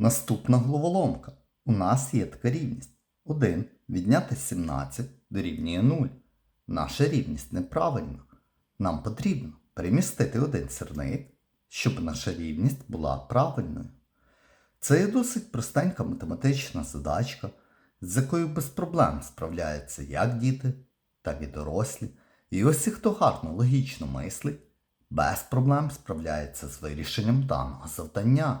Наступна головоломка. У нас є така рівність. 1 відняти 17 дорівнює 0. Наша рівність неправильна. Нам потрібно перемістити один сірник, щоб наша рівність була правильною. Це є досить простенька математична задачка, з якою без проблем справляються як діти, так і дорослі. І ось і хто гарно логічно мислить, без проблем справляється з вирішенням даного завдання.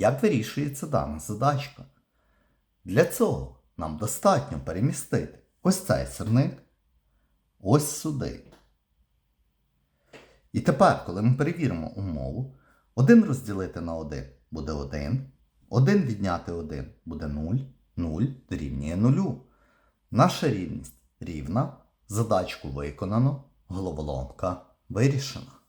Як вирішується дана задачка? Для цього нам достатньо перемістити ось цей сирник ось сюди. І тепер, коли ми перевіримо умову, 1 розділити на 1 буде 1, 1 відняти 1 буде 0, 0 дорівнює 0. Наша рівність рівна, задачку виконано, головоломка вирішена.